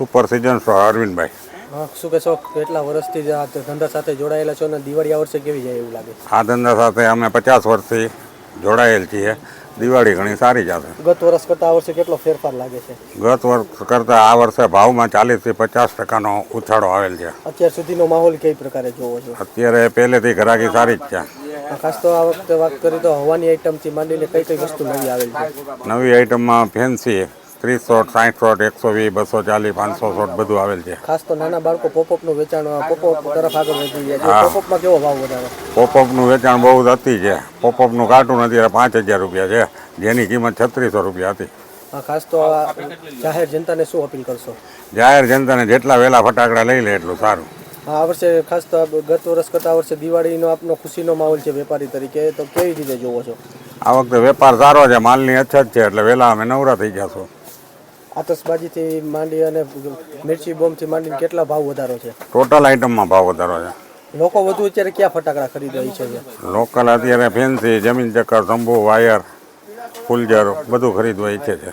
Super છો અરવિંદભાઈ. શું કહેશો? કેટલા વર્ષથી આ ધંધા સાથે જોડાયેલા છો અને દિવાળી આ વર્ષે કેવી જાય એવું લાગે? આ ધંધા સાથે અમે પચાસ વર્ષથી જોડાયેલ છીએ. દિવાળી ઘણી સારી જશે ગત વર્ષ કરતાં આ વર્ષે કેટલો ફેરફાર લાગે છે? ગત વર્ષ કરતાં આ વર્ષે ભાવમાં ચાલીસથી પચાસ ટકાનો ઉછાળો આવેલ છે. અત્યાર સુધીનો માહોલ કઈ પ્રકારે જોવો છો? અત્યારે પહેલેથી ઘરાકી સારી જ છે. ખાસ તો આ વખતે વાત કરીએ તો હવાની આઈટમથી માંડીને કઈ કઈ વસ્તુ નવી આવેલ છે? નવી આઈટમમાં ફેન્સી ત્રીસ શોટ સાઠ શોટ એકસો વીસ બસો ચાલીસ પાંચસો શોટ બધું આવેલ છે. ખાસ તો નાના બાળકો પોપઅપનું વેચાણ પોપઅપ તરફ આગળ વધી ગયા છે. પોપઅપમાં કેવો ભાવ વધારો? પોપઅપનું વેચાણ બહુ જ હતી છે. પોપઅપનું કાર્ટૂન અત્યારે પાંચ હજાર રૂપિયા છે. જેની કિંમત છત્રીસો રૂપિયા હતી. ખાસ તો આ જાહેર જનતાને શું અપીલ કરશો? જાહેર જનતાને જેટલા વહેલા ફટાકડા લઈ લે એટલું સારું. આ વર્ષે ખાસ તો ગત વર્ષ કરતાં આ વર્ષે દિવાળીનો આપનો ખુશીનો માહોલ છે વેપારી તરીકે. તો કેવી રીતે જોવો છો? આ વખતે વેપાર સારો છે. માલની અછત છે એટલે વહેલા અમે નવરા થઈ જશું આતશબાજીથી માંડી અને મિર્ચી બોમ્બથી માંડીને કેટલા ભાવ વધારો છે? ટોટલ આઈટમમાં ભાવ વધારો છે. લોકો વધુ અત્યારે ક્યાં ફટાકડા ખરીદવા ઈચ્છે છે? લોકલ અત્યારે ફેન્સી જમીન ચક્કર તંબુ વાયર ફૂલજર બધું ખરીદવા ઈચ્છે છે.